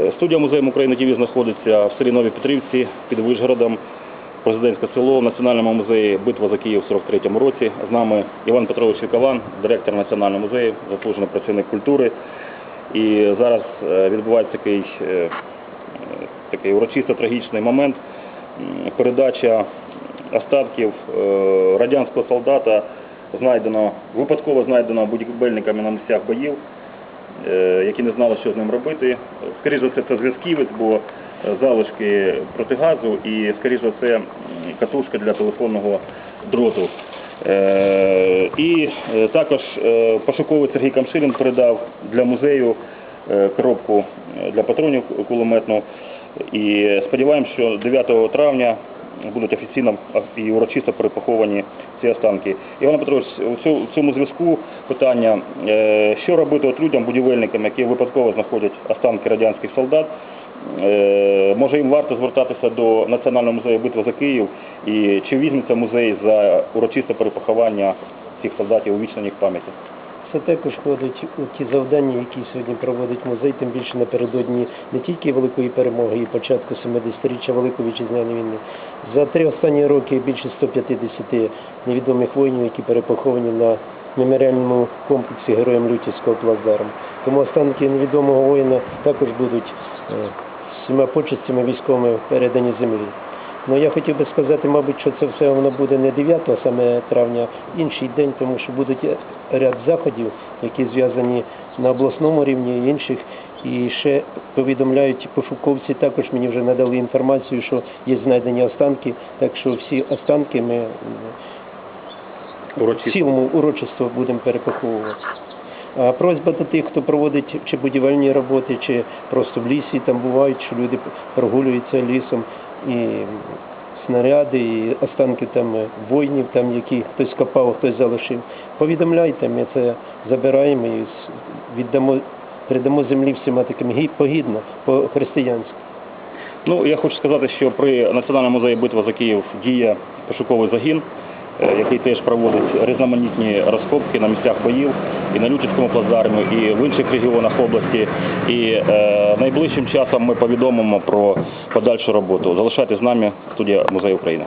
Е, Студія музею України ТВ знаходиться в селі Нові Петрівці під Вишгородом, президентське село в Національному музеї Битва за Київ в 43-му році. З нами Іван Петрович Вікован, директор Національного музею, заслужений працівник культури. І зараз е, відбувається такий, е, такий урочисто трагічний момент. Передача остатків радянського солдата знайдено, випадково знайдено будівельниками на місцях боїв, які не знали, що з ним робити. Скоріше за все, це зв'язківець, бо е, залишки протигазу і, скоріше за все, катушка для телефонного дроту. Е, І е, також е, пошуковий Сергій Камшилін передав для музею е, коробку е, для патронів кулеметну. І сподіваємося, що 9 травня будуть офіційно і урочисто перепоховані ці останки. Іван Петрович, у цьому- зв'язку питання, е, що робити от людям, будівельникам, які випадково знаходять останки радянських солдат, Е, Може їм варто звертатися до Національного музею битви за Київ і чи візьметься музей за урочисте перепоховання цих солдатів у вічній пам'яті? Це також входить у ті завдання, які сьогодні проводить музей, тим більше напередодні не тільки великої перемоги і початку 70-річчя Великої вітчизняної війни. За три останні роки більше 150 невідомих воїнів, які перепоховані на меморіальному комплексі Героям Лютівського плацдарму. Тому останки невідомого воїна також будуть е, всіма почестями військовими передані землі. Ну я хотів би сказати, мабуть, що це все воно буде не 9, а саме травня, інший день, тому що будуть ряд заходів, які зв'язані на обласному рівні і інших. І ще повідомляють пошуковці, також мені вже надали інформацію, що є знайдені останки, так що всі останки ми в цілому урочисто будемо перепаховувати. А просьба до тих, хто проводить чи будівельні роботи, чи просто в лісі там бувають, що люди прогулюються лісом і снаряди, і останки там воїнів, там які хтось копав, хтось залишив. Повідомляйте, ми це забираємо і віддамо, передамо землі всіма таким погідно, по-християнськи. Ну, я хочу сказати, що при Національному музеї битва за Київ діє пошуковий загін, е, який теж проводить різноманітні розкопки на місцях боїв і на Лютівському плацдармі, і в інших регіонах області. І е, найближчим часом ми повідомимо про подальшу роботу. Залишайтесь з нами, студія Музею України.